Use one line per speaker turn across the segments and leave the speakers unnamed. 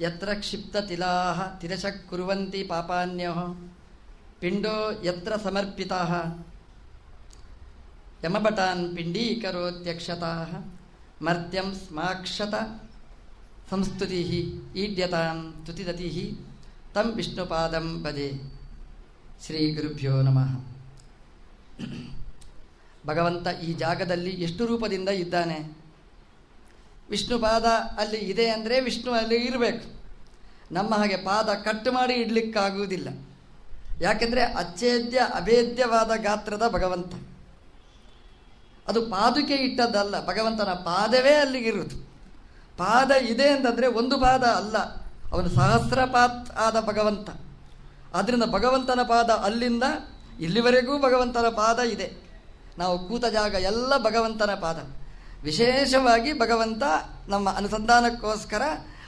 ಯತ್ರ ಕ್ಷಿಪ್ತತಿಲಾಹ ತಿರಶಃ ಕುರುವಂತಿ ಪಾಪಾನ್ಯೋ ಪಿಂಡೋ ಯತ್ರ ಸಮರ್ಪಿತಾಃ ಯಮಭಟಾನ್ ಪಿಂಡೀಕರೋತ್ಯಕ್ಷತಾ ಮರ್ತ್ಯಂ ಸ್ಮಾಕ್ಷತ ಸಂಸ್ತುತಿ ಈಡ್ಯತಾಂ ತುತಿದತಿ ತಂ ವಿಷ್ಣುಪಾದಂ ಬದೆ ಶ್ರೀ ಗುರುಭ್ಯೋ ನಮಃ ಭಗವಂತ ಈ ಜಾಗದಲ್ಲಿ ಎಷ್ಟು ರೂಪದಿಂದ ಇದ್ದಾನೆ? ವಿಷ್ಣು ಪಾದ ಅಲ್ಲಿ ಇದೆ ಅಂದರೆ ವಿಷ್ಣು ಅಲ್ಲಿ ಇರಬೇಕು. ನಮ್ಮ ಹಾಗೆ ಪಾದ ಕಟ್ಟು ಮಾಡಿ ಇಡಲಿಕ್ಕಾಗುವುದಿಲ್ಲ. ಯಾಕೆಂದರೆ ಅಚ್ಛೇದ್ಯ ಅಭೇದ್ಯವಾದ ಗಾತ್ರದ ಭಗವಂತ. ಅದು ಪಾದುಕೆ ಇಟ್ಟದ್ದಲ್ಲ, ಭಗವಂತನ ಪಾದವೇ ಅಲ್ಲಿಗಿರುವುದು ಪಾದ ಇದೆ ಅಂತಂದರೆ ಒಂದು ಪಾದ ಅಲ್ಲ, ಅವನು ಸಹಸ್ರಪಾತ್ ಆದ ಭಗವಂತ. ಆದ್ದರಿಂದ ಭಗವಂತನ ಪಾದ ಅಲ್ಲಿಂದ ಇಲ್ಲಿವರೆಗೂ ಭಗವಂತನ ಪಾದ ಇದೆ. ನಾವು ಕೂತ ಜಾಗ ಎಲ್ಲ ಭಗವಂತನ ಪಾದ. ವಿಶೇಷವಾಗಿ ಭಗವಂತ ನಮ್ಮ ಅನುಸಂಧಾನಕ್ಕೋಸ್ಕರ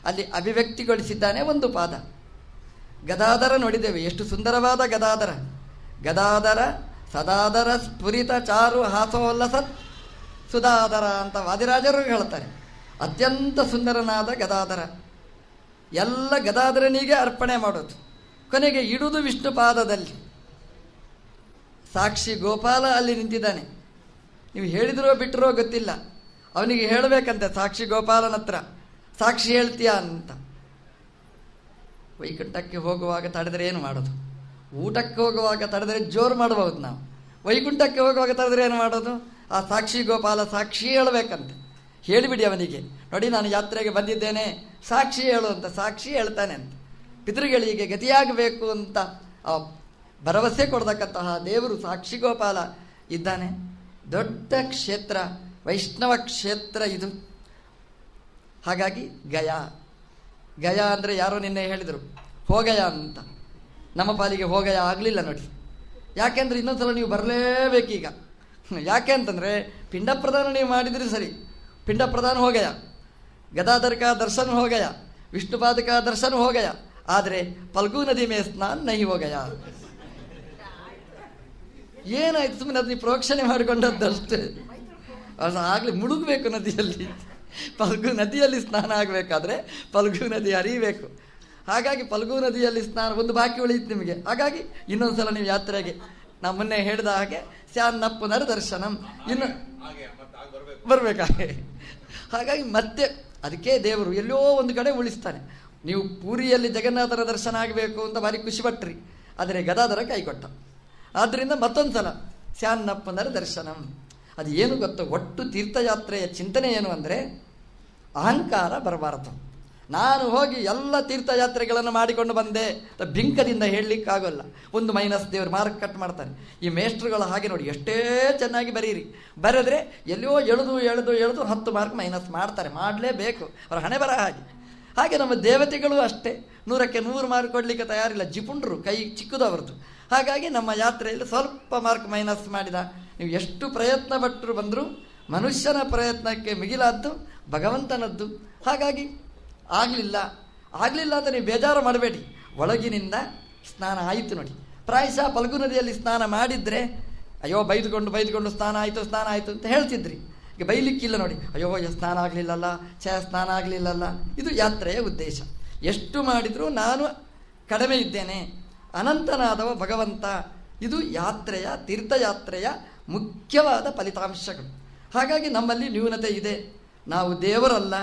ಅಲ್ಲಿ ಅಭಿವ್ಯಕ್ತಿಗೊಳಿಸಿದ್ದಾನೆ ಒಂದು ಪಾದ. ಗದಾಧರ ನೋಡಿದ್ದೇವೆ. ಎಷ್ಟು ಸುಂದರವಾದ ಗದಾಧರ. ಗದಾಧರ ಸದಾದರ ಸ್ಫುರಿತ ಚಾರು ಹಾಸೋಲ್ಲಸತ್ ಸುಧಾಧರ ಅಂತ ವಾದಿರಾಜರು ಹೇಳ್ತಾರೆ ಅತ್ಯಂತ ಸುಂದರನಾದ ಗದಾಧರ. ಎಲ್ಲ ಗದಾಧರನಿಗೆ ಅರ್ಪಣೆ ಮಾಡೋದು. ಕೊನೆಗೆ ಇಡುವುದು ವಿಷ್ಣು ಪಾದದಲ್ಲಿ. ಸಾಕ್ಷಿ ಗೋಪಾಲ ಅಲ್ಲಿ ನಿಂತಿದ್ದಾನೆ. ನೀವು ಹೇಳಿದ್ರೋ ಬಿಟ್ಟರೋ ಗೊತ್ತಿಲ್ಲ. ಅವನಿಗೆ ಹೇಳಬೇಕಂತೆ, ಸಾಕ್ಷಿ ಗೋಪಾಲನ ಹತ್ರ. ಸಾಕ್ಷಿ ಹೇಳ್ತೀಯಾ ಅಂತ. ವೈಕುಂಠಕ್ಕೆ ಹೋಗುವಾಗ ತಡೆದರೆ ಏನು ಮಾಡೋದು? ಊಟಕ್ಕೆ ಹೋಗುವಾಗ ತಡೆದರೆ ಜೋರು ಮಾಡಬಹುದು ನಾವು. ವೈಕುಂಠಕ್ಕೆ ಹೋಗುವಾಗ ತಡೆದರೆ ಏನು ಮಾಡೋದು? ಆ ಸಾಕ್ಷಿ ಗೋಪಾಲ ಸಾಕ್ಷಿ ಹೇಳಬೇಕಂತೆ. ಹೇಳಿಬಿಡಿ ಅವನಿಗೆ. ನೋಡಿ, ನಾನು ಯಾತ್ರೆಗೆ ಬಂದಿದ್ದೇನೆ, ಸಾಕ್ಷಿ ಹೇಳು ಅಂತ, ಸಾಕ್ಷಿ ಹೇಳ್ತಾನೆ ಅಂತ. ಪಿತೃಗಳಿಗೆ ಗತಿಯಾಗಬೇಕು ಅಂತ ಆ ಭರವಸೆ ಕೊಡ್ತಕ್ಕಂತಹ ದೇವರು ಸಾಕ್ಷಿ ಗೋಪಾಲ ಇದ್ದಾನೆ. ದೊಡ್ಡ ಕ್ಷೇತ್ರ. ವೈಷ್ಣವ ಕ್ಷೇತ್ರ ಇದು. ಹಾಗಾಗಿ ಗಯಾ. ಗಯಾ ಅಂದರೆ ಯಾರೋ ನಿನ್ನೆ ಹೇಳಿದರು, ಹೋಗಯ ಅಂತ. ನಮ್ಮ ಪಾಲಿಗೆ ಹೋಗಯ ಆಗಲಿಲ್ಲ ನೋಡಿ. ಯಾಕೆಂದ್ರೆ ಇನ್ನೊಂದ್ಸಲ ನೀವು ಬರಲೇಬೇಕೀಗ. ಯಾಕೆ ಅಂತಂದರೆ ಪಿಂಡ ಪ್ರದಾನ ನೀವು ಮಾಡಿದ್ರಿ ಸರಿ. ಪಿಂಡ ಪ್ರದಾನ ಹೋಗಯ. ಗದಾಧರ್ಕ ದರ್ಶನ ಹೋಗಯ. ವಿಷ್ಣುಪಾದಕ ದರ್ಶನ ಹೋಗಯ. ಆದರೆ ಪಲ್ಗು ನದಿ ಮೇ ಸ್ನಾನ ನಹಿ ಹೋಗಯ. ಏನಾಯ್ತು ಸುಮ್ಮನೆ ಅದನ್ನ ಪ್ರೋಕ್ಷಣೆ ಮಾಡಿಕೊಂಡದ್ದಷ್ಟೇ. ಅದು ಆಗಲಿ ಮುಳುಗಬೇಕು ನದಿಯಲ್ಲಿ. ಪಲ್ಗು ನದಿಯಲ್ಲಿ ಸ್ನಾನ ಆಗಬೇಕಾದ್ರೆ ಪಲ್ಗು ನದಿ ಹರಿಬೇಕು. ಹಾಗಾಗಿ ಪಲ್ಗು ನದಿಯಲ್ಲಿ ಸ್ನಾನ ಒಂದು ಬಾಕಿ ಉಳಿಯಿತು ನಿಮಗೆ. ಹಾಗಾಗಿ ಇನ್ನೊಂದು ಸಲ ನೀವು ಯಾತ್ರೆಗೆ ನಾ ಮೊನ್ನೆ ಹೇಳಿದ ಹಾಗೆ ಸ್ಯಾನ್ನಪ್ಪನರ ದರ್ಶನಂ ಇನ್ನು ಬರಬೇಕಾಗೆ. ಹಾಗಾಗಿ ಮತ್ತೆ ಅದಕ್ಕೆ ದೇವರು ಎಲ್ಲೋ ಒಂದು ಕಡೆ ಉಳಿಸ್ತಾನೆ. ನೀವು ಪೂರಿಯಲ್ಲಿ ಜಗನ್ನಾಥರ ದರ್ಶನ ಆಗಬೇಕು ಅಂತ ಭಾರಿ ಖುಷಿಪಟ್ರಿ ಆದರೆ ಗದಾಧರ ಕೈಕೊಟ್ಟ. ಆದ್ದರಿಂದ ಮತ್ತೊಂದು ಸಲ ಸ್ಯಾನ್ನಪ್ಪನರ ದರ್ಶನಂ ಅದು ಏನು ಗೊತ್ತು? ಒಟ್ಟು ತೀರ್ಥಯಾತ್ರೆಯ ಚಿಂತನೆ ಏನು ಅಂದರೆ ಅಹಂಕಾರ ಬರಬಾರದು. ನಾನು ಹೋಗಿ ಎಲ್ಲ ತೀರ್ಥಯಾತ್ರೆಗಳನ್ನು ಮಾಡಿಕೊಂಡು ಬಂದೆ ಬಿಂಕದಿಂದ ಹೇಳಲಿಕ್ಕಾಗೋಲ್ಲ. ಒಂದು ಮೈನಸ್ ದೇವರು ಮಾರ್ಕ್ ಕಟ್ ಮಾಡ್ತಾನೆ ಈ ಮೇಷ್ಟ್ರುಗಳು ಹಾಗೆ ನೋಡಿ, ಎಷ್ಟೇ ಚೆನ್ನಾಗಿ ಬರೀರಿ. ಬರೆದ್ರೆ ಎಲ್ಲಿಯೋ ಎಳೆದು ಎಳೆದು ಎಳೆದು ಹತ್ತು ಮಾರ್ಕ್ ಮೈನಸ್ ಮಾಡ್ತಾರೆ. ಮಾಡಲೇಬೇಕು. ಅವರ ಹಣೆ ಬರ ಹಾಗೆ. ಹಾಗೆ ನಮ್ಮ ದೇವತೆಗಳು ಅಷ್ಟೇ. ನೂರಕ್ಕೆ ನೂರು ಮಾರ್ಕ್ ಕೊಡಲಿಕ್ಕೆ ತಯಾರಿಲ್ಲ. ಜಿಪುಂಡ್ರು ಕೈ ಚಿಕ್ಕದವ್ರದ್ದು ಹಾಗಾಗಿ ನಮ್ಮ ಯಾತ್ರೆಯಲ್ಲಿ ಸ್ವಲ್ಪ ಮಾರ್ಕ್ ಮೈನಸ್ ಮಾಡಿದ. ನೀವು ಎಷ್ಟು ಪ್ರಯತ್ನ ಪಟ್ಟರು ಬಂದರೂ ಮನುಷ್ಯನ ಪ್ರಯತ್ನಕ್ಕೆ ಮಿಗಿಲಾದ್ದು, ಭಗವಂತನದ್ದು. ಹಾಗಾಗಿ ಆಗಲಿಲ್ಲ. ಆಗಲಿಲ್ಲ ಅಂತ ನೀವು ಬೇಜಾರು ಮಾಡಬೇಡಿ. ಒಳಗಿನಿಂದ ಸ್ನಾನ ಆಯಿತು ನೋಡಿ. ಪ್ರಾಯಶಃ ಫಲ್ಗು ನದಿಯಲ್ಲಿ ಸ್ನಾನ ಮಾಡಿದರೆ, ಅಯ್ಯೋ ಬೈದುಕೊಂಡು ಬೈದುಕೊಂಡು ಸ್ನಾನ ಆಯಿತು ಸ್ನಾನ ಆಯಿತು ಅಂತ ಹೇಳ್ತಿದ್ರಿ. ಈಗ ಬೈಲಿಕ್ಕಿಲ್ಲ ನೋಡಿ. ಅಯ್ಯೋ, ಸ್ನಾನ ಆಗಲಿಲ್ಲಲ್ಲ, ಛ, ಸ್ನಾನ ಆಗಲಿಲ್ಲಲ್ಲ. ಇದು ಯಾತ್ರೆಯ ಉದ್ದೇಶ. ಎಷ್ಟು ಮಾಡಿದರೂ ನಾನು ಕಡಿಮೆ ಇದ್ದೇನೆ. ಅನಂತನಾದವ ಭಗವಂತ. ಇದು ಯಾತ್ರೆಯ, ತೀರ್ಥಯಾತ್ರೆಯ ಮುಖ್ಯವಾದ ಫಲಿತಾಂಶಗಳು. ಹಾಗಾಗಿ ನಮ್ಮಲ್ಲಿ ನ್ಯೂನತೆ ಇದೆ. ನಾವು ದೇವರಲ್ಲ,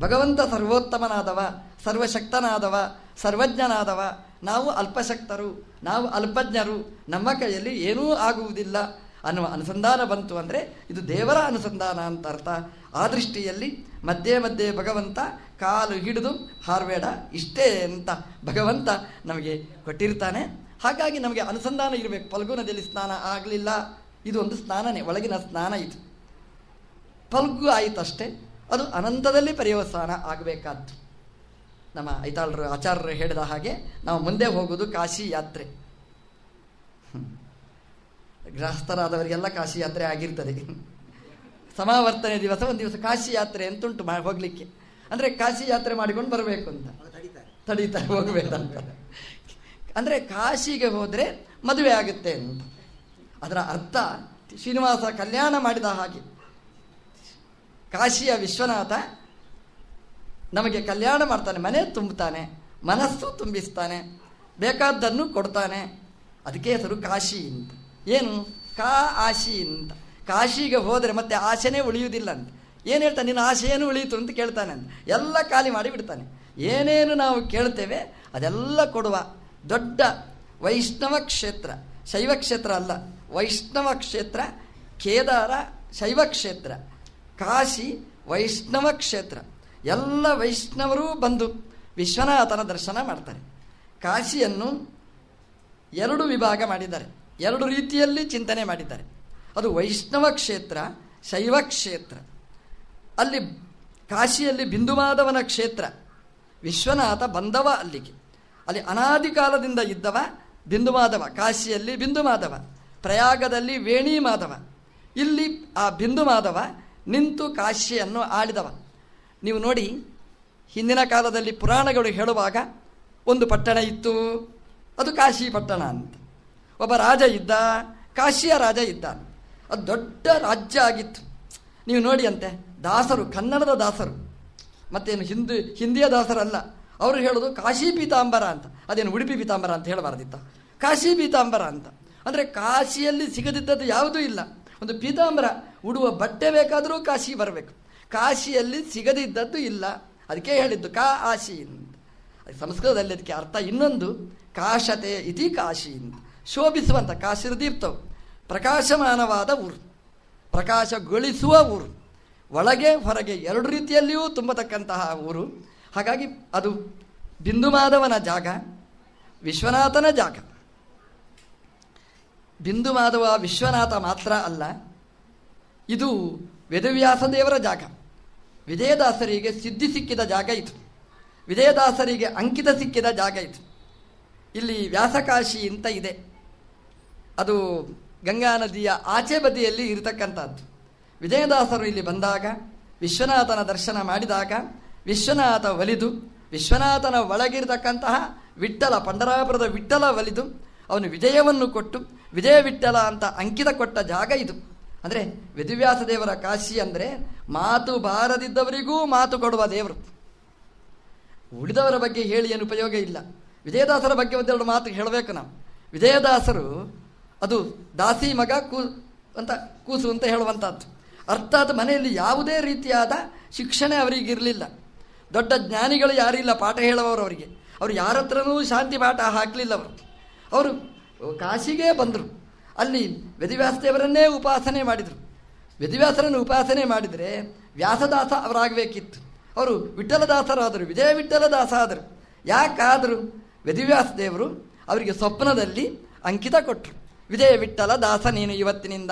ಭಗವಂತ ಸರ್ವೋತ್ತಮನಾದವ, ಸರ್ವಶಕ್ತನಾದವ, ಸರ್ವಜ್ಞನಾದವ. ನಾವು ಅಲ್ಪಶಕ್ತರು, ನಾವು ಅಲ್ಪಜ್ಞರು. ನಮ್ಮ ಕೈಯಲ್ಲಿ ಏನೂ ಆಗುವುದಿಲ್ಲ. ಅನ್ನುವ ಅನುಸಂಧಾನ ಬಂತು ಅಂದರೆ ಇದು ದೇವರ ಅನುಸಂಧಾನ ಅಂತ ಅರ್ಥ. ಆ ದೃಷ್ಟಿಯಲ್ಲಿ ಮಧ್ಯೆ ಮಧ್ಯೆ ಭಗವಂತ ಕಾಲು ಹಿಡಿದು ಹಾರಬೇಡ ಇಷ್ಟೇ ಅಂತ ಭಗವಂತ ನಮಗೆ ಕೊಟ್ಟಿರ್ತಾನೆ. ಹಾಗಾಗಿ ನಮಗೆ ಅನುಸಂಧಾನ ಇರಬೇಕು. ಫಲ್ಗು ನದಿಯಲ್ಲಿ ಸ್ನಾನ ಆಗಲಿಲ್ಲ. ಇದು ಒಂದು ಸ್ನಾನನೇ, ಒಳಗಿನ ಸ್ನಾನ ಇದು. ಫಲ್ಗು ಆಯಿತಷ್ಟೇ ಅದು ಅನಂತದಲ್ಲಿ ಪರ್ಯವಸಾನ ಆಗಬೇಕಾದ್ದು. ನಮ್ಮ ಐತಾಳರು, ಆಚಾರ್ಯರು ಹೇಳಿದ ಹಾಗೆ ನಾವು ಮುಂದೆ ಹೋಗೋದು ಕಾಶಿ ಯಾತ್ರೆ. ಗೃಹಸ್ಥರಾದವರಿಗೆಲ್ಲ ಕಾಶಿ ಯಾತ್ರೆ ಆಗಿರ್ತದೆ. ಸಮಾವರ್ತನೆ ದಿವಸ, ಒಂದು ದಿವಸ ಕಾಶಿ ಯಾತ್ರೆ ಅಂತುಂಟು ಮಾ, ಹೋಗಲಿಕ್ಕೆ. ಅಂದರೆ ಕಾಶಿ ಯಾತ್ರೆ ಮಾಡಿಕೊಂಡು ಬರಬೇಕು ಅಂತ. ತಡೀತಾರೆ ಅಂತ ಅಂದರೆ ಕಾಶಿಗೆ ಹೋದರೆ ಮದುವೆ ಆಗುತ್ತೆ ಅಂತ. ಅದರ ಅರ್ಥ ಶ್ರೀನಿವಾಸ ಕಲ್ಯಾಣ ಮಾಡಿದ ಹಾಗೆ. ಕಾಶಿಯ ವಿಶ್ವನಾಥ ನಮಗೆ ಕಲ್ಯಾಣ ಮಾಡ್ತಾನೆ, ಮನೆ ತುಂಬುತ್ತಾನೆ, ಮನಸ್ಸು ತುಂಬಿಸ್ತಾನೆ, ಬೇಕಾದ್ದನ್ನು ಕೊಡ್ತಾನೆ. ಅದಕ್ಕೆ ಹೆಸರು ಕಾಶಿ ಅಂತ. ಏನು? ಕಾ ಆಶಿ ಅಂತ. ಕಾಶಿಗೆ ಹೋದರೆ ಮತ್ತೆ ಆಸೆನೇ ಉಳಿಯುವುದಿಲ್ಲ ಅಂತ. ಏನು ಹೇಳ್ತಾನೆ? ನಿನ್ನ ಆಸೆ ಏನು ಉಳಿಯಿತು ಅಂತ ಕೇಳ್ತಾನೆ ಅಂತ. ಎಲ್ಲ ಖಾಲಿ ಮಾಡಿ ಬಿಡ್ತಾನೆ. ಏನೇನು ನಾವು ಕೇಳ್ತೇವೆ, ಅದೆಲ್ಲ ಕೊಡುವ ದೊಡ್ಡ ವೈಷ್ಣವ ಕ್ಷೇತ್ರ. ಶೈವ ಕ್ಷೇತ್ರ ಅಲ್ಲ. ವೈಷ್ಣವ ಕ್ಷೇತ್ರ, ಕೇದಾರ ಶೈವ ಕ್ಷೇತ್ರ. ಕಾಶಿ ವೈಷ್ಣವ ಕ್ಷೇತ್ರ. ಎಲ್ಲ ವೈಷ್ಣವರೂ ಬಂದು ವಿಶ್ವನಾಥನ ದರ್ಶನ ಮಾಡ್ತಾರೆ. ಕಾಶಿಯನ್ನು ಎರಡು ವಿಭಾಗ ಮಾಡಿದ್ದಾರೆ. ಎರಡು ರೀತಿಯಲ್ಲಿ ಚಿಂತನೆ ಮಾಡಿದ್ದಾರೆ. ಅದು ವೈಷ್ಣವ ಕ್ಷೇತ್ರ, ಶೈವ ಕ್ಷೇತ್ರ. ಅಲ್ಲಿ ಕಾಶಿಯಲ್ಲಿ ಬಿಂದುಮಾಧವನ ಕ್ಷೇತ್ರ, ವಿಶ್ವನಾಥ ಬಂದವ ಅಲ್ಲಿಗೆ. ಅಲ್ಲಿ ಅನಾದಿ ಕಾಲದಿಂದ ಇದ್ದವ ಬಿಂದುಮಾಧವ ಕಾಶಿಯಲ್ಲಿ ಬಿಂದುಮಾಧವ ಪ್ರಯಾಗದಲ್ಲಿ ವೇಣಿ ಮಾಧವ ಇಲ್ಲಿ ಆ ಬಿಂದುಮಾಧವ ನಿಂತು ಕಾಶಿಯನ್ನು ಆಳಿದವ. ನೀವು ನೋಡಿ, ಹಿಂದಿನ ಕಾಲದಲ್ಲಿ ಪುರಾಣಗಳು ಹೇಳುವಾಗ, ಒಂದು ಪಟ್ಟಣ ಇತ್ತು, ಅದು ಕಾಶಿ ಪಟ್ಟಣ ಅಂತ. ಒಬ್ಬ ರಾಜ ಇದ್ದ, ಕಾಶಿಯ ರಾಜ ಇದ್ದ. ಅದು ದೊಡ್ಡ ರಾಜ್ಯ ಆಗಿತ್ತು. ನೀವು ನೋಡಿ ಅಂತೆ ದಾಸರು, ಕನ್ನಡದ ದಾಸರು. ಮತ್ತೇನು ಹಿಂದಿ, ಹಿಂದಿಯ ದಾಸರಲ್ಲ. ಅವರು ಹೇಳೋದು ಕಾಶಿ ಪೀತಾಂಬರ ಅಂತ. ಅದೇನು ಉಡುಪಿ ಪೀತಾಂಬರ ಅಂತ ಹೇಳಬಾರ್ದಿತ್ತ. ಕಾಶಿ ಪೀತಾಂಬರ ಅಂತ. ಅಂದರೆ ಕಾಶಿಯಲ್ಲಿ ಸಿಗದಿದ್ದದ್ದು ಯಾವುದೂ ಇಲ್ಲ. ಒಂದು ಪೀತಾಂಬರ ಉಡುವ ಬಟ್ಟೆ ಬೇಕಾದರೂ ಕಾಶಿ ಬರಬೇಕು. ಕಾಶಿಯಲ್ಲಿ ಸಿಗದಿದ್ದದ್ದು ಇಲ್ಲ. ಅದಕ್ಕೆ ಹೇಳಿದ್ದು ಕಾ ಆಶಿ ಅಂತ. ಸಂಸ್ಕೃತದಲ್ಲಿ ಅದಕ್ಕೆ ಅರ್ಥ ಇನ್ನೊಂದು, ಕಾಶತೆ ಇತಿ ಕಾಶಿ ಅಂತ. ಶೋಭಿಸುವಂಥ ಕಾಶಿರ ದೀಪ್ತವು ಪ್ರಕಾಶಮಾನವಾದ ಊರು. ಪ್ರಕಾಶಗೊಳಿಸುವ ಊರು. ಒಳಗೆ, ಹೊರಗೆ ಎರಡು ರೀತಿಯಲ್ಲಿಯೂ ತುಂಬತಕ್ಕಂತಹ ಊರು. ಹಾಗಾಗಿ ಅದು ಬಿಂದುಮಾಧವನ ಜಾಗ, ವಿಶ್ವನಾಥನ ಜಾಗ. ಬಿಂದು ಮಾಧವ ವಿಶ್ವನಾಥ ಮಾತ್ರ ಅಲ್ಲ, ಇದು ವೇದವ್ಯಾಸ ದೇವರ ಜಾಗ. ವಿಜಯದಾಸರಿಗೆ ಸಿದ್ಧಿ ಸಿಕ್ಕಿದ ಜಾಗ ಇದು. ವಿಜಯದಾಸರಿಗೆ ಅಂಕಿತ ಸಿಕ್ಕಿದ ಜಾಗ ಇದು. ಇಲ್ಲಿ ವ್ಯಾಸಕಾಶಿ ಅಂತ ಇದೆ. ಅದು ಗಂಗಾ ನದಿಯ ಆಚೆ ಬದಿಯಲ್ಲಿ ಇರತಕ್ಕಂಥದ್ದು. ವಿಜಯದಾಸರು ಇಲ್ಲಿ ಬಂದಾಗ, ವಿಶ್ವನಾಥನ ದರ್ಶನ ಮಾಡಿದಾಗ, ವಿಶ್ವನಾಥ ಒಲಿದು, ವಿಶ್ವನಾಥನ ಒಳಗಿರತಕ್ಕಂತಹ ವಿಠ್ಠಲ, ಪಂಡರಾಪುರದ ವಿಠ್ಠಲ ಒಲಿದು, ಅವನು ವಿಜಯವನ್ನು ಕೊಟ್ಟು, ವಿಜಯ ವಿಠ್ಠಲ ಅಂತ ಅಂಕಿತ ಕೊಟ್ಟ ಜಾಗ ಇದು. ಅಂದರೆ ವೇದವ್ಯಾಸ ದೇವರ ಕಾಶಿ ಅಂದರೆ ಮಾತು ಬಾರದಿದ್ದವರಿಗೂ ಮಾತು ಕೊಡುವ ದೇವರು. ಉಳಿದವರ ಬಗ್ಗೆ ಹೇಳಿ ಏನು ಉಪಯೋಗ ಇಲ್ಲ. ವಿಜಯದಾಸರ ಬಗ್ಗೆ ಒಂದೆರಡು ಮಾತು ಹೇಳಬೇಕು ನಾವು. ವಿಜಯದಾಸರು ಅದು ದಾಸಿ ಮಗ ಕೂ ಅಂತ ಕೂಸು ಅಂತ ಹೇಳುವಂಥದ್ದು. ಅರ್ಥಾತ್ ಮನೆಯಲ್ಲಿ ಯಾವುದೇ ರೀತಿಯಾದ ಶಿಕ್ಷಣ ಅವರಿಗಿರಲಿಲ್ಲ. ದೊಡ್ಡ ಜ್ಞಾನಿಗಳು ಯಾರಿಲ್ಲ ಪಾಠ ಹೇಳುವವರು ಅವರಿಗೆ. ಅವರು ಯಾರ ಹತ್ರನೂ ಶಾಂತಿ ಪಾಠ ಹಾಕಲಿಲ್ಲ ಅವರು. ಅವರು ಕಾಶಿಗೆ ಬಂದರು. ಅಲ್ಲಿ ವ್ಯದಿವ್ಯಾಸದೇವರನ್ನೇ ಉಪಾಸನೆ ಮಾಡಿದರು. ವ್ಯದಿವ್ಯಾಸರನ್ನು ಉಪಾಸನೆ ಮಾಡಿದರೆ ವ್ಯಾಸದಾಸ ಅವರಾಗಬೇಕಿತ್ತು. ಅವರು ವಿಠಲದಾಸರಾದರು, ವಿಜಯ ವಿಠಲದಾಸ ಆದರು ಯಾಕಾದರು ವೇದವ್ಯಾಸ ದೇವರು ಅವರಿಗೆ ಸ್ವಪ್ನದಲ್ಲಿ ಅಂಕಿತ ಕೊಟ್ಟರು ವಿಜಯ ವಿಠ್ಠಲ ದಾಸ ನೀನು ಇವತ್ತಿನಿಂದ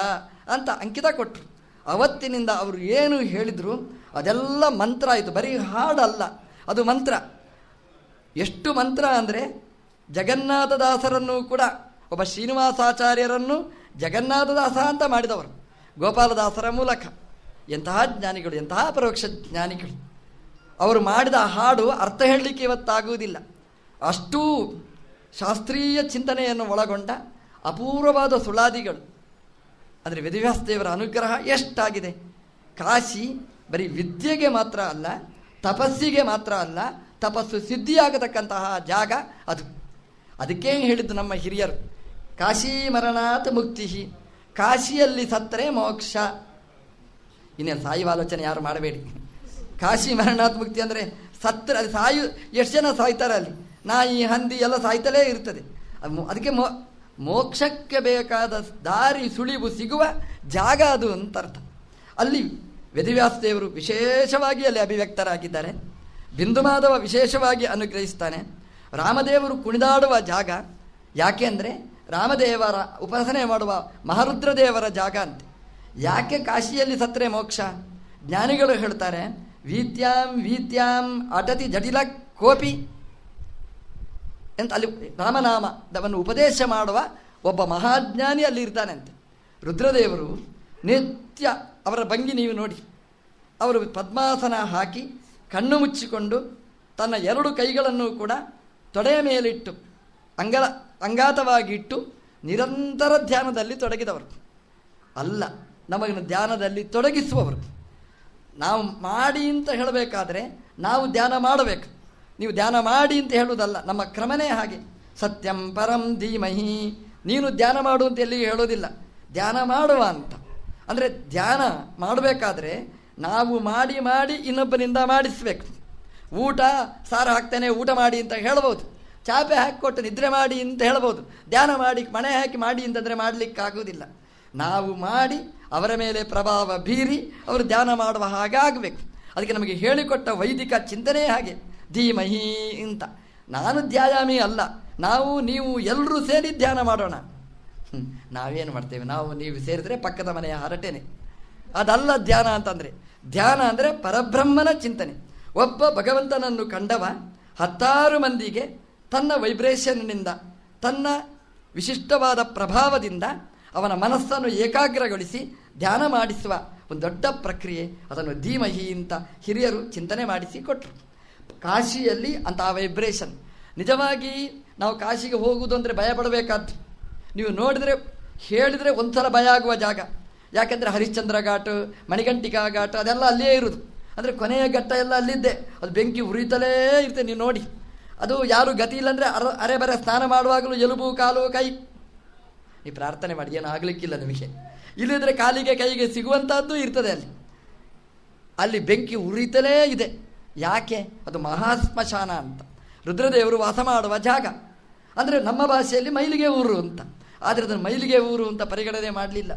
ಅಂತ ಅಂಕಿತ ಕೊಟ್ಟರು ಅವತ್ತಿನಿಂದ ಅವರು ಏನು ಹೇಳಿದರು ಅದೆಲ್ಲ ಮಂತ್ರ ಆಯಿತು ಬರೀ ಹಾಡಲ್ಲ, ಅದು ಮಂತ್ರ. ಎಷ್ಟು ಮಂತ್ರ ಅಂದರೆ ಜಗನ್ನಾಥದಾಸರನ್ನು ಕೂಡ, ಒಬ್ಬ ಶ್ರೀನಿವಾಸಾಚಾರ್ಯರನ್ನು ಜಗನ್ನಾಥದಾಸ ಅಂತ ಮಾಡಿದವರು. ಗೋಪಾಲದಾಸರ ಮೂಲಕ. ಎಂತಹ ಜ್ಞಾನಿಗಳು, ಎಂತಹ ಪರೋಕ್ಷ ಜ್ಞಾನಿಗಳು. ಅವರು ಮಾಡಿದ ಹಾಡು ಅರ್ಥ ಹೇಳಲಿಕ್ಕೆ ಇವತ್ತಾಗುವುದಿಲ್ಲ. ಅಷ್ಟೂ ಶಾಸ್ತ್ರೀಯ ಚಿಂತನೆಯನ್ನು ಒಳಗೊಂಡ ಅಪೂರ್ವವಾದ ಸುಳಾದಿಗಳು ಅಂದರೆ ವೇದವ್ಯಾಸ ದೇವರ ಅನುಗ್ರಹ ಎಷ್ಟಾಗಿದೆ? ಕಾಶಿ ಬರೀ ವಿದ್ಯೆಗೆ ಮಾತ್ರ ಅಲ್ಲ, ತಪಸ್ಸಿಗೆ ಮಾತ್ರ ಅಲ್ಲ, ತಪಸ್ಸು ಸಿದ್ಧಿಯಾಗತಕ್ಕಂತಹ ಜಾಗ ಅದು. ಅದಕ್ಕೆ ಹೇಳಿದ್ದು ನಮ್ಮ ಹಿರಿಯರು, ಕಾಶಿ ಮರಣಾತ್ ಮುಕ್ತಿ ಕಾಶಿಯಲ್ಲಿ ಸತ್ತರೆ ಮೋಕ್ಷ. ಇನ್ನೇನು ಸಾಯುವ ಆಲೋಚನೆ ಯಾರು ಮಾಡಬೇಡಿ. ಕಾಶಿ ಮರಣಾತ್ ಮುಕ್ತಿ ಅಂದರೆ ಸತ್ರ ಅದು ಸಾಯು, ಎಷ್ಟು ಜನ ಸಾಯ್ತಾರೆ ಅಲ್ಲಿ? ನಾಯಿ, ಹಂದಿ ಎಲ್ಲ ಸಾಯ್ತಲೇ ಇರ್ತದೆ. ಅದು ಅದಕ್ಕೆ ಮೋ ಮೋಕ್ಷಕ್ಕೆ ಬೇಕಾದ ದಾರಿ ಸುಳಿವು ಸಿಗುವ ಜಾಗ ಅದು ಅಂತ ಅರ್ಥ ಅಲ್ಲಿ ವೇದಿವ್ಯಾಸದೇವರು ವಿಶೇಷವಾಗಿ ಅಲ್ಲಿ ಅಭಿವ್ಯಕ್ತರಾಗಿದ್ದಾರೆ. ಬಿಂದುಮಾಧವ ವಿಶೇಷವಾಗಿ ಅನುಗ್ರಹಿಸ್ತಾನೆ. ರಾಮದೇವರು ಕುಣಿದಾಡುವ ಜಾಗ. ಯಾಕೆ ಅಂದರೆ ರಾಮದೇವರ ಉಪಾಸನೆ ಮಾಡುವ ಮಹಾರುದ್ರದೇವರ ಜಾಗ ಅಂತೆ. ಯಾಕೆ ಕಾಶಿಯಲ್ಲಿ ಸತ್ರೆ ಮೋಕ್ಷ? ಜ್ಞಾನಿಗಳು ಹೇಳ್ತಾರೆ, ವೀತ್ಯಾಂ ವೀತ್ಯಾಂ, ಅಟತಿ ಜಟಿಲ ಕೋಪಿ ಅಂತ ಅಲ್ಲಿ ರಾಮನಾಮವನ್ನು ಉಪದೇಶ ಮಾಡುವ ಒಬ್ಬ ಮಹಾಜ್ಞಾನಿ ಅಲ್ಲಿ ಇರ್ತಾನಂತೆ ರುದ್ರದೇವರು ನಿತ್ಯ ಅವರ ಭಂಗಿ ನೀವು ನೋಡಿ. ಅವರು ಪದ್ಮಾಸನ ಹಾಕಿ ಕಣ್ಣು ಮುಚ್ಚಿಕೊಂಡು ತನ್ನ ಎರಡು ಕೈಗಳನ್ನು ಕೂಡ ತೊಡೆಯ ಮೇಲಿಟ್ಟು, ಅಂಗಲ, ಅಂಗಾತವಾಗಿಟ್ಟು ನಿರಂತರ ಧ್ಯಾನದಲ್ಲಿ ತೊಡಗಿದವರು. ಅಲ್ಲ ನಮಗಿನ ಧ್ಯಾನದಲ್ಲಿ ತೊಡಗಿಸುವವರು. ನಾವು ಮಾಡಿ ಅಂತ ಹೇಳಬೇಕಾದ್ರೆ ನಾವು ಧ್ಯಾನ ಮಾಡಬೇಕು. ನೀವು ಧ್ಯಾನ ಮಾಡಿ ಅಂತ ಹೇಳುವುದಲ್ಲ, ನಮ್ಮ ಕ್ರಮನೇ ಹಾಗೆ. ಸತ್ಯಂ ಪರಂ ಧೀಮಹಿ. ನೀನು ಧ್ಯಾನ ಮಾಡು ಅಂತ ಎಲ್ಲಿಗೆ ಹೇಳೋದಿಲ್ಲ ಧ್ಯಾನ ಮಾಡುವ ಅಂತ. ಅಂದರೆ ಧ್ಯಾನ ಮಾಡಬೇಕಾದ್ರೆ ನಾವು ಮಾಡಿ ಮಾಡಿ ಇನ್ನೊಬ್ಬನಿಂದ ಮಾಡಿಸ್ಬೇಕು. ಊಟ, ಸಾರು ಹಾಕ್ತೇನೆ, ಊಟ ಮಾಡಿ ಅಂತ ಹೇಳ್ಬೋದು. ಚಾಪೆ ಹಾಕಿಕೊಟ್ಟು ನಿದ್ರೆ ಮಾಡಿ ಅಂತ ಹೇಳ್ಬೋದು. ಧ್ಯಾನ ಮಾಡಿ, ಮಣೆ ಹಾಕಿ ಮಾಡಿ ಅಂತಂದರೆ ಮಾಡಲಿಕ್ಕಾಗೋದಿಲ್ಲ ನಾವು ಮಾಡಿ, ಅವರ ಮೇಲೆ ಪ್ರಭಾವ ಬೀರಿ, ಅವರು ಧ್ಯಾನ ಮಾಡುವ ಹಾಗಾಗಬೇಕು ಅದಕ್ಕೆ ನಮಗೆ ಹೇಳಿಕೊಟ್ಟ ವೈದಿಕ ಚಿಂತನೆ ಹಾಗೆ. ಧೀಮಹಿ ಅಂತ ನಾನು ಧ್ಯಾಯಾಮಿ ಅಲ್ಲ. ನಾವು, ನೀವು ಎಲ್ಲರೂ ಸೇರಿ ಧ್ಯಾನ ಮಾಡೋಣ. ನಾವೇನು ಮಾಡ್ತೇವೆ? ನಾವು, ನೀವು ಸೇರಿದ್ರೆ ಪಕ್ಕದ ಮನೆಯ ಹರಟೆನೆ. ಅದಲ್ಲ ಧ್ಯಾನ ಅಂತಂದರೆ. ಧ್ಯಾನ ಅಂದರೆ ಪರಬ್ರಹ್ಮನ ಚಿಂತನೆ. ಒಬ್ಬ ಭಗವಂತನನ್ನು ಕಂಡವ ಹತ್ತಾರು ಮಂದಿಗೆ ತನ್ನ ವೈಬ್ರೇಷನ್ನಿಂದ, ತನ್ನ ವಿಶಿಷ್ಟವಾದ ಪ್ರಭಾವದಿಂದ ಅವನ ಮನಸ್ಸನ್ನು ಏಕಾಗ್ರಗೊಳಿಸಿ ಧ್ಯಾನ ಮಾಡಿಸುವ ಒಂದು ದೊಡ್ಡ ಪ್ರಕ್ರಿಯೆ. ಅದನ್ನು ಧೀಮಹಿ ಅಂತ ಹಿರಿಯರು ಚಿಂತನೆ ಮಾಡಿಸಿ ಕೊಟ್ಟರು ಕಾಶಿಯಲ್ಲಿ ಅಂತಹ ವೈಬ್ರೇಷನ್ ನಿಜವಾಗಿ ನಾವು ಕಾಶಿಗೆ ಹೋಗುವುದು ಅಂದರೆ ಭಯ ಪಡಬೇಕಾದ್ದು. ನೀವು ನೋಡಿದರೆ, ಹೇಳಿದರೆ ಒಂಥರ ಭಯ ಆಗುವ ಜಾಗ. ಯಾಕೆಂದರೆ ಹರಿಶ್ಚಂದ್ರ ಘಾಟು ಮಣಿಗಂಟಿಕಾ ಘಾಟ್ ಅದೆಲ್ಲ ಅಲ್ಲೇ ಇರೋದು. ಅಂದರೆ ಕೊನೆಯ ಘಟ್ಟ ಎಲ್ಲ ಅಲ್ಲಿದ್ದೆ. ಅದು ಬೆಂಕಿ ಉರಿತಲೇ ಇರುತ್ತೆ, ನೀವು ನೋಡಿ. ಅದು ಯಾರು ಗತಿ ಇಲ್ಲಂದರೆ ಅರ ಅರೆ ಬರೆ ಸ್ನಾನ ಮಾಡುವಾಗಲೂ ಎಲುಬು, ಕಾಲು, ಕೈ. ನೀವು ಪ್ರಾರ್ಥನೆ ಮಾಡಿ, ಏನು ಆಗಲಿಕ್ಕಿಲ್ಲ ನಿಮಗೆ. ಇಲ್ಲದ್ರೆ ಕಾಲಿಗೆ, ಕೈಗೆ ಸಿಗುವಂಥದ್ದು ಇರ್ತದೆ ಅಲ್ಲಿ. ಅಲ್ಲಿ ಬೆಂಕಿ ಉರಿತಲೇ ಇದೆ. ಯಾಕೆ? ಅದು ಮಹಾಶ್ಮಶಾನ ಅಂತ. ರುದ್ರದೇವರು ವಾಸ ಮಾಡುವ ಜಾಗ. ಅಂದರೆ ನಮ್ಮ ಭಾಷೆಯಲ್ಲಿ ಮೈಲಿಗೆ ಊರು ಅಂತ. ಆದರೆ ಅದನ್ನು ಮೈಲಿಗೆ ಊರು ಅಂತ ಪರಿಗಣನೆ ಮಾಡಲಿಲ್ಲ.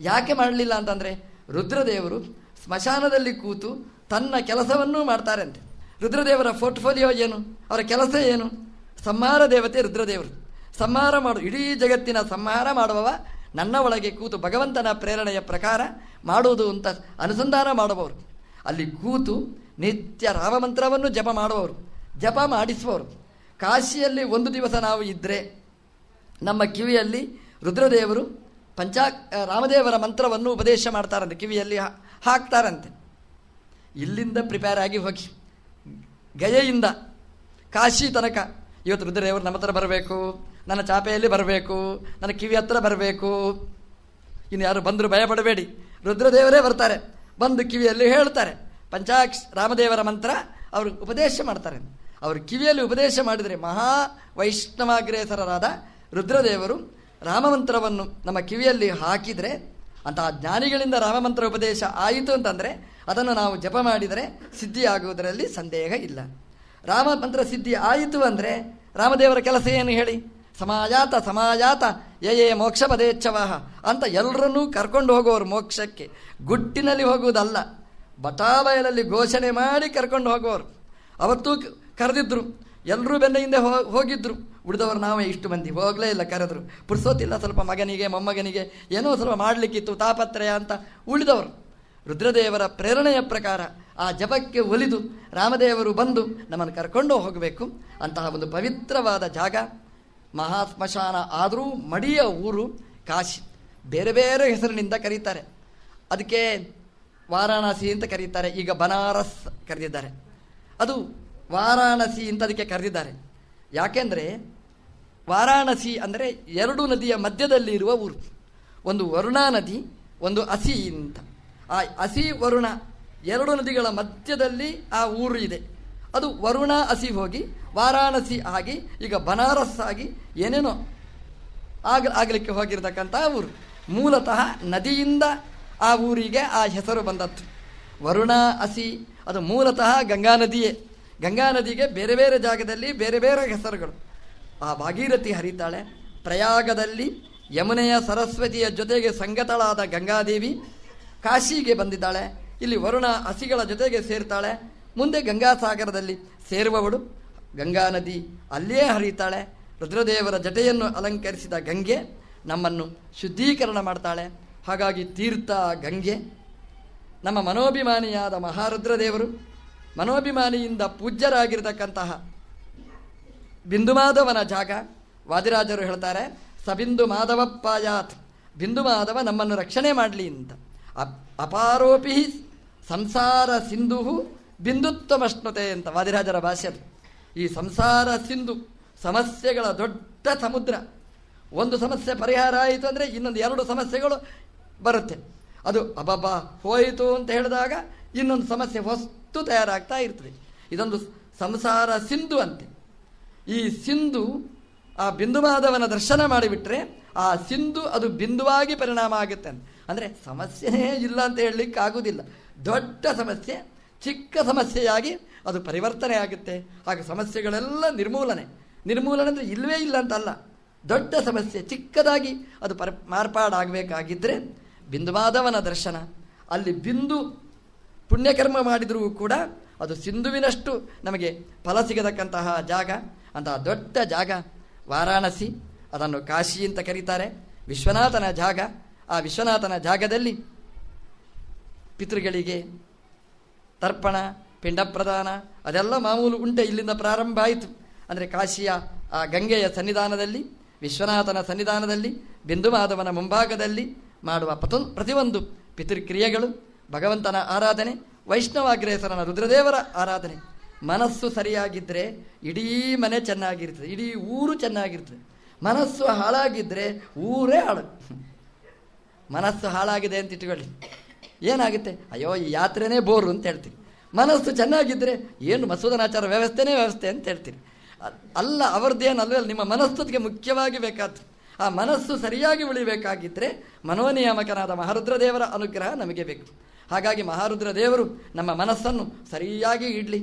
ಯಾಕೆ ಮಾಡಲಿಲ್ಲ ಅಂತಂದರೆ ರುದ್ರದೇವರು ಸ್ಮಶಾನದಲ್ಲಿ ಕೂತು ತನ್ನ ಕೆಲಸವನ್ನೂ ಮಾಡ್ತಾರಂತೆ ರುದ್ರದೇವರ ಪೋರ್ಟ್ಫೋಲಿಯೋ ಏನು? ಅವರ ಕೆಲಸ ಏನು? ಸಂಹಾರ ದೇವತೆ ರುದ್ರದೇವರು. ಸಂಹಾರ ಮಾಡು, ಇಡೀ ಜಗತ್ತಿನ ಸಂಹಾರ ಮಾಡುವವ ನನ್ನ ಒಳಗೆ ಕೂತು ಭಗವಂತನ ಪ್ರೇರಣೆಯ ಪ್ರಕಾರ ಮಾಡುವುದು ಅಂತ ಅನುಸಂಧಾನ ಮಾಡುವವರು. ಅಲ್ಲಿ ಕೂತು ನಿತ್ಯ ರಾಮಮಂತ್ರವನ್ನು ಜಪ ಮಾಡುವವರು, ಜಪ ಮಾಡಿಸುವವರು. ಕಾಶಿಯಲ್ಲಿ ಒಂದು ದಿವಸ ನಾವು ಇದ್ದರೆ ನಮ್ಮ ಕಿವಿಯಲ್ಲಿ ರುದ್ರದೇವರು ಪಂಚಾ ರಾಮದೇವರ ಮಂತ್ರವನ್ನು ಉಪದೇಶ ಮಾಡ್ತಾರಂತೆ, ಕಿವಿಯಲ್ಲಿ ಹಾಕ್ತಾರಂತೆ. ಇಲ್ಲಿಂದ ಪ್ರಿಪೇರ್ ಆಗಿ ಹೋಗಿ. ಗಯೆಯಿಂದ ಕಾಶಿ ತನಕ. ಇವತ್ತು ರುದ್ರದೇವರು ನಮ್ಮ ಹತ್ರ ಬರಬೇಕು, ನನ್ನ ಚಾಪೆಯಲ್ಲಿ ಬರಬೇಕು, ನನ್ನ ಕಿವಿ ಹತ್ರ ಬರಬೇಕು. ಇನ್ನು ಯಾರು ಬಂದರೂ ಭಯಪಡಬೇಡಿ. ರುದ್ರದೇವರೇ ಬರ್ತಾರೆ, ಬಂದು ಕಿವಿಯಲ್ಲಿ ಹೇಳ್ತಾರೆ. ಪಂಚಾಕ್ಷ ರಾಮದೇವರ ಮಂತ್ರ ಅವರು ಉಪದೇಶ ಮಾಡ್ತಾರೆ. ಅವರು ಕಿವಿಯಲ್ಲಿ ಉಪದೇಶ ಮಾಡಿದರೆ ಮಹಾ ವೈಷ್ಣವಾಗ್ರೇಸರರಾದ ರುದ್ರದೇವರು ರಾಮಮಂತ್ರವನ್ನು ನಮ್ಮ ಕಿವಿಯಲ್ಲಿ ಹಾಕಿದರೆ, ಅಂತಹ ಜ್ಞಾನಿಗಳಿಂದ ರಾಮಮಂತ್ರ ಉಪದೇಶ ಆಯಿತು ಅಂತಂದರೆ ಅದನ್ನು ನಾವು ಜಪ ಮಾಡಿದರೆ ಸಿದ್ಧಿಯಾಗುವುದರಲ್ಲಿ ಸಂದೇಹ ಇಲ್ಲ. ರಾಮಮಂತ್ರ ಸಿದ್ಧಿ ಆಯಿತು ಅಂದರೆ ರಾಮದೇವರ ಕೆಲಸ ಏನು ಹೇಳಿ? ಸಮಾಜಾತ ಸಮಾಜಾತ, ಯೇ ಮೋಕ್ಷ ಪದೇಚ್ಛವಾಹ ಅಂತ ಎಲ್ಲರನ್ನೂ ಕರ್ಕೊಂಡು ಹೋಗುವವರು ಮೋಕ್ಷಕ್ಕೆ. ಗುಟ್ಟಿನಲ್ಲಿ ಹೋಗುವುದಲ್ಲ. ಬಟಾಬಯಲಲ್ಲಿ ಘೋಷಣೆ ಮಾಡಿ ಕರ್ಕೊಂಡು ಹೋಗುವವರು ಅವತ್ತು ಕರೆದಿದ್ದರು ಎಲ್ಲರೂ ಬೆನ್ನ ಹಿಂದೆ ಹೋ ಹೋಗಿದ್ರು. ಉಳಿದವರು ನಾವೇ ಇಷ್ಟು ಮಂದಿ. ಹೋಗಲೇ ಇಲ್ಲ ಕರೆದ್ರು. ಪುರ್ಸೋತಿಲ್ಲ ಸ್ವಲ್ಪ ಮಗನಿಗೆ, ಮೊಮ್ಮಗನಿಗೆ. ಏನೋ ಸ್ವಲ್ಪ ಮಾಡಲಿಕ್ಕಿತ್ತು, ತಾಪತ್ರಯ ಅಂತ ಉಳಿದವರು. ರುದ್ರದೇವರ ಪ್ರೇರಣೆಯ ಪ್ರಕಾರ ಆ ಜಪಕ್ಕೆ ಒಲಿದು ರಾಮದೇವರು ಬಂದು ನಮ್ಮನ್ನು ಕರ್ಕೊಂಡು ಹೋಗಬೇಕು. ಅಂತಹ ಒಂದು ಪವಿತ್ರವಾದ ಜಾಗ. ಮಹಾಸ್ಮಶಾನ ಆದರೂ ಮಡಿಯ ಊರು. ಕಾಶಿ. ಬೇರೆ ಬೇರೆ ಹೆಸರಿನಿಂದ ಕರೀತಾರೆ. ಅದಕ್ಕೆ ವಾರಾಣಸಿ ಅಂತ ಕರೀತಾರೆ. ಈಗ ಬನಾರಸ್ ಕರೆದಿದ್ದಾರೆ. ಅದು ವಾರಾಣಸಿ ಅಂತ ಅದಕ್ಕೆ ಕರೆದಿದ್ದಾರೆ. ಯಾಕೆಂದರೆ ವಾರಾಣಸಿ ಅಂದರೆ ಎರಡು ನದಿಯ ಮಧ್ಯದಲ್ಲಿ ಇರುವ ಊರು. ಒಂದು ವರುಣಾ ನದಿ, ಒಂದು ಹಸಿ ಅಂತ. ಆ ಹಸಿ ವರುಣ ಎರಡು ನದಿಗಳ ಮಧ್ಯದಲ್ಲಿ ಆ ಊರು ಇದೆ. ಅದು ವರುಣ ಹಸಿ ಹೋಗಿ, ವಾರಾಣಸಿ ಆಗಿ, ಈಗ ಬನಾರಸ್ ಆಗಿ ಏನೇನೋ ಆಗ, ಆಗಲಿಕ್ಕೆ ಹೋಗಿರತಕ್ಕಂಥ ಊರು. ಮೂಲತಃ ನದಿಯಿಂದ ಆ ಊರಿಗೆ ಆ ಹೆಸರು ಬಂದದ್ದು ವರುಣ ಅಸಿ ಅದು ಮೂಲತಃ ಗಂಗಾ ನದಿಯೇ. ಗಂಗಾ ನದಿಗೆ ಬೇರೆ ಬೇರೆ ಜಾಗದಲ್ಲಿ ಬೇರೆ ಬೇರೆ ಹೆಸರುಗಳು. ಆ ಭಾಗೀರಥಿ ಹರಿತಾಳೆ. ಪ್ರಯಾಗದಲ್ಲಿ ಯಮುನೆಯ ಸರಸ್ವತಿಯ ಜೊತೆಗೆ ಸಂಗತಳಾದ ಗಂಗಾದೇವಿ ಕಾಶಿಗೆ ಬಂದಿದ್ದಾಳೆ. ಇಲ್ಲಿ ವರುಣ ಹಸಿಗಳ ಜೊತೆಗೆ ಸೇರ್ತಾಳೆ. ಮುಂದೆ ಗಂಗಾಸಾಗರದಲ್ಲಿ ಸೇರುವವಳು. ಗಂಗಾ ನದಿ ಅಲ್ಲಿಯೇ ಹರಿತಾಳೆ. ರುದ್ರದೇವರ ಜಟೆಯನ್ನು ಅಲಂಕರಿಸಿದ ಗಂಗೆ ನಮ್ಮನ್ನು ಶುದ್ಧೀಕರಣ ಮಾಡ್ತಾಳೆ. ಹಾಗಾಗಿ ತೀರ್ಥ ಗಂಗೆ. ನಮ್ಮ ಮನೋಭಿಮಾನಿಯಾದ ಮಹಾರುದ್ರದೇವರು ಮನೋಭಿಮಾನಿಯಿಂದ ಪೂಜ್ಯರಾಗಿರತಕ್ಕಂತಹ ಬಿಂದು ಮಾಧವನ ಜಾಗ. ವಾದಿರಾಜರು ಹೇಳ್ತಾರೆ, ಸಬಿಂದು ಮಾಧವಪ್ಪಾಯಾತ್, ಬಿಂದು ಮಾಧವ ನಮ್ಮನ್ನು ರಕ್ಷಣೆ ಮಾಡಲಿ ಅಂತ. ಅಪ್, ಅಪಾರೋಪಿ ಸಂಸಾರ ಸಿಂಧು ಬಿಂದುತ್ವಮಷ್ಣುತೆ ಅಂತ ವಾದಿರಾಜರ ಭಾಷೆ ಈ ಸಂಸಾರ ಸಿಂಧು ಸಮಸ್ಯೆಗಳ ದೊಡ್ಡ ಸಮುದ್ರ. ಒಂದು ಸಮಸ್ಯೆ ಪರಿಹಾರ ಆಯಿತು ಅಂದರೆ ಇನ್ನೊಂದು ಎರಡು ಸಮಸ್ಯೆಗಳು ಬರುತ್ತೆ. ಅದು ಅಬಾಬಾ ಹೋಯಿತು ಅಂತ ಹೇಳಿದಾಗ ಇನ್ನೊಂದು ಸಮಸ್ಯೆ ಹೊಸ್ತು ತಯಾರಾಗ್ತಾ ಇರ್ತದೆ. ಇದೊಂದು ಸಂಸಾರ ಸಿಂಧು ಅಂತೆ. ಈ ಸಿಂಧು ಆ ಬಿಂದುಮಾಧವನ ದರ್ಶನ ಮಾಡಿಬಿಟ್ರೆ ಆ ಸಿಂಧು ಅದು ಬಿಂದುವಾಗಿ ಪರಿಣಾಮ ಆಗುತ್ತೆ ಅಂತ. ಅಂದರೆ ಸಮಸ್ಯೆನೇ ಇಲ್ಲ ಅಂತ ಹೇಳಲಿಕ್ಕೆ ಆಗುವುದಿಲ್ಲ ದೊಡ್ಡ ಸಮಸ್ಯೆ, ಚಿಕ್ಕ ಸಮಸ್ಯೆಯಾಗಿ ಅದು ಪರಿವರ್ತನೆ ಆಗುತ್ತೆ. ಹಾಗೆ ಸಮಸ್ಯೆಗಳೆಲ್ಲ ನಿರ್ಮೂಲನೆ. ನಿರ್ಮೂಲನೆ ಅಂದರೆ ಇಲ್ಲವೇ ಇಲ್ಲ ಅಂತಲ್ಲ. ದೊಡ್ಡ ಸಮಸ್ಯೆ, ಚಿಕ್ಕದಾಗಿ ಅದು ಪರ ಮಾರ್ಪಾಡಾಗಬೇಕಾಗಿದ್ದರೆ ಬಿಂದುಮಾಧವನ ದರ್ಶನ. ಅಲ್ಲಿ ಬಿಂದು ಪುಣ್ಯಕರ್ಮ ಮಾಡಿದರೂ ಕೂಡ ಅದು ಸಿಂಧುವಿನಷ್ಟು ನಮಗೆ ಫಲ ಸಿಗತಕ್ಕಂತಹ ಜಾಗ. ಅಂತಹ ದೊಡ್ಡ ಜಾಗ ವಾರಾಣಸಿ. ಅದನ್ನು ಕಾಶಿ ಅಂತ ಕರೀತಾರೆ. ವಿಶ್ವನಾಥನ ಜಾಗ. ಆ ವಿಶ್ವನಾಥನ ಜಾಗದಲ್ಲಿ ಪಿತೃಗಳಿಗೆ ತರ್ಪಣ, ಪಿಂಡ ಪ್ರದಾನ, ಅದೆಲ್ಲ ಮಾಮೂಲು ಉಂಟೆ ಇಲ್ಲಿಂದ ಪ್ರಾರಂಭ ಆಯಿತು. ಅಂದರೆ ಕಾಶಿಯ ಆ ಗಂಗೆಯ ಸನ್ನಿಧಾನದಲ್ಲಿ, ವಿಶ್ವನಾಥನ ಸನ್ನಿಧಾನದಲ್ಲಿ ಬಿಂದುಮಾಧವನ ಮುಂಭಾಗದಲ್ಲಿ ಮಾಡುವ ಪ್ರತಿ ಪ್ರತಿಯೊಂದು ಪಿತೃಕ್ರಿಯೆಗಳು, ಭಗವಂತನ ಆರಾಧನೆ ವೈಷ್ಣವಾಗ್ರೇಸರನ ರುದ್ರದೇವರ ಆರಾಧನೆ. ಮನಸ್ಸು ಸರಿಯಾಗಿದ್ದರೆ ಇಡೀ ಮನೆ ಚೆನ್ನಾಗಿರ್ತದೆ, ಇಡೀ ಊರು ಚೆನ್ನಾಗಿರ್ತದೆ. ಮನಸ್ಸು ಹಾಳಾಗಿದ್ದರೆ ಊರೇ ಹಾಳು. ಮನಸ್ಸು ಹಾಳಾಗಿದೆ ಅಂತ ಇಟ್ಕೊಳ್ಳಿ. ಏನಾಗುತ್ತೆ? ಅಯ್ಯೋ, ಈ ಯಾತ್ರೆನೇ ಬೋರು ಅಂತ ಹೇಳ್ತೀನಿ ಮನಸ್ಸು ಚೆನ್ನಾಗಿದ್ದರೆ ಏನು ಮಸೂದನಾಚಾರ ವ್ಯವಸ್ಥೆನೇ ವ್ಯವಸ್ಥೆ ಅಂತ ಹೇಳ್ತೀರಿ. ಅ- ಅಲ್ಲ, ಅವ್ರದ್ದೇನಲ್ವೇ ನಿಮ್ಮ ಮನಸ್ಸಿಗೆ ಮುಖ್ಯವಾಗಿ ಬೇಕಾದ್ದು. ಆ ಮನಸ್ಸು ಸರಿಯಾಗಿ ಉಳಿಬೇಕಾಗಿದ್ದರೆ ಮನೋನಿಯಾಮಕನಾದ ಮಹಾರುದ್ರ ದೇವರ ಅನುಗ್ರಹ ನಮಗೆ ಬೇಕು. ಹಾಗಾಗಿ ಮಹಾರುದ್ರ ದೇವರು ನಮ್ಮ ಮನಸ್ಸನ್ನು ಸರಿಯಾಗಿ ಇಡಲಿ.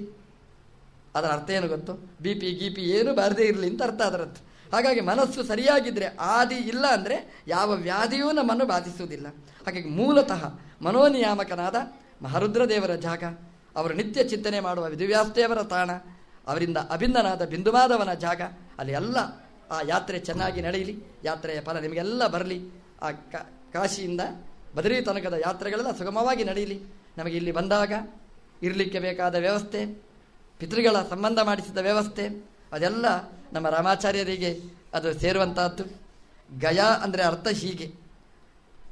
ಅದರ ಅರ್ಥ ಏನು ಗೊತ್ತು? ಬಿ ಪಿ ಗಿ ಪಿ ಏನು ಬಾರದೇ ಇರಲಿ ಅಂತ ಅರ್ಥ ಅದರದ್ದು. ಹಾಗಾಗಿ ಮನಸ್ಸು ಸರಿಯಾಗಿದ್ದರೆ ಆದಿ ಇಲ್ಲ ಅಂದರೆ ಯಾವ ವ್ಯಾಧಿಯೂ ನಮ್ಮನ್ನು ಬಾಧಿಸುವುದಿಲ್ಲ. ಹಾಗಾಗಿ ಮೂಲತಃ ಮನೋನಿಯಾಮಕನಾದ ಮಹಾರುದ್ರ ದೇವರ ಜಾಗ, ಅವರು ನಿತ್ಯ ಚಿಂತನೆ ಮಾಡುವ ವಿಧಿವ್ಯಾಸ್ತೆಯವರ ತಾಣ, ಅವರಿಂದ ಅಭಿನ್ನನಾದ ಬಿಂದುಮಾಧವನ ಜಾಗ, ಅಲ್ಲಿ ಎಲ್ಲ ಆ ಯಾತ್ರೆ ಚೆನ್ನಾಗಿ ನಡೆಯಲಿ ಯಾತ್ರೆಯ ಫಲ ನಿಮಗೆಲ್ಲ ಬರಲಿ, ಆ ಕಾಶಿಯಿಂದ ಬದರಿ ತನಕದ ಯಾತ್ರೆಗಳೆಲ್ಲ ಸುಗಮವಾಗಿ ನಡೆಯಲಿ. ನಮಗೆ ಇಲ್ಲಿ ಬಂದಾಗ ಇರಲಿಕ್ಕೆ ಬೇಕಾದ ವ್ಯವಸ್ಥೆ, ಪಿತೃಗಳ ಸಂಬಂಧ ಮಾಡಿಸಿದ ವ್ಯವಸ್ಥೆ, ಅದೆಲ್ಲ ನಮ್ಮ ರಾಮಾಚಾರ್ಯರಿಗೆ ಅದು ಸೇರುವಂತಹದ್ದು. ಗಯಾ ಅಂದರೆ ಅರ್ಥ ಹೀಗೆ.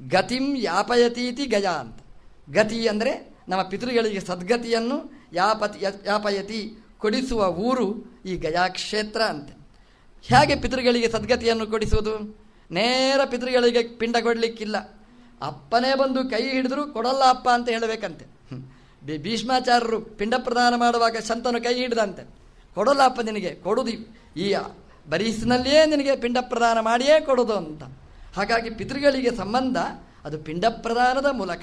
ಗತಿಂ ಯಾಪಯತೀತಿ ಗಯಾ ಅಂತ. ಗತಿ ಅಂದರೆ ನಮ್ಮ ಪಿತೃಗಳಿಗೆ ಸದ್ಗತಿಯನ್ನು ಯಾಪತಿ, ಯಾಪಯತಿ ಕೊಡಿಸುವ ಊರು ಈ ಗಯಾ ಕ್ಷೇತ್ರ ಅಂತ. ಹೇಗೆ ಪಿತೃಗಳಿಗೆ ಸದ್ಗತಿಯನ್ನು ಕೊಡಿಸುವುದು? ನೇರ ಪಿತೃಗಳಿಗೆ ಪಿಂಡ ಕೊಡಲಿಕ್ಕಿಲ್ಲ. ಅಪ್ಪನೇ ಬಂದು ಕೈ ಹಿಡಿದ್ರು ಕೊಡಲ್ಲ ಅಪ್ಪ ಅಂತ ಹೇಳಬೇಕಂತೆ. ಬಿ ಭೀಷ್ಮಾಚಾರ್ಯರು ಪಿಂಡ ಪ್ರದಾನ ಮಾಡುವಾಗ ಶಂತನು ಕೈ ಹಿಡಿದಂತೆ. ಕೊಡಲ್ಲ ಅಪ್ಪ ನಿನಗೆ, ಕೊಡುದು. ಈ ಬರೀಸಿನಲ್ಲಿಯೇ ನಿನಗೆ ಪಿಂಡ ಪ್ರದಾನ ಮಾಡಿಯೇ ಕೊಡೋದು ಅಂತ. ಹಾಗಾಗಿ ಪಿತೃಗಳಿಗೆ ಸಂಬಂಧ ಅದು ಪಿಂಡ ಪ್ರದಾನದ ಮೂಲಕ.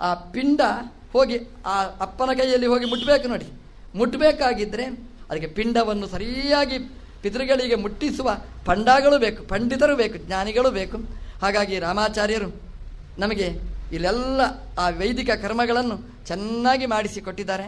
ಆ ಪಿಂಡ ಹೋಗಿ ಆ ಅಪ್ಪನ ಕೈಯಲ್ಲಿ ಹೋಗಿ ಮುಟ್ಟಬೇಕು ನೋಡಿ. ಮುಟ್ಟಬೇಕಾಗಿದ್ದರೆ ಅದಕ್ಕೆ ಪಿಂಡವನ್ನು ಸರಿಯಾಗಿ ಪಿತೃಗಳಿಗೆ ಮುಟ್ಟಿಸುವ ಪಂಡಾಗಳು ಬೇಕು, ಪಂಡಿತರು ಬೇಕು, ಜ್ಞಾನಿಗಳು ಬೇಕು. ಹಾಗಾಗಿ ರಾಮಾಚಾರ್ಯರು ನಮಗೆ ಇಲ್ಲೆಲ್ಲ ಆ ವೈದಿಕ ಕರ್ಮಗಳನ್ನು ಚೆನ್ನಾಗಿ ಮಾಡಿಸಿಕೊಟ್ಟಿದ್ದಾರೆ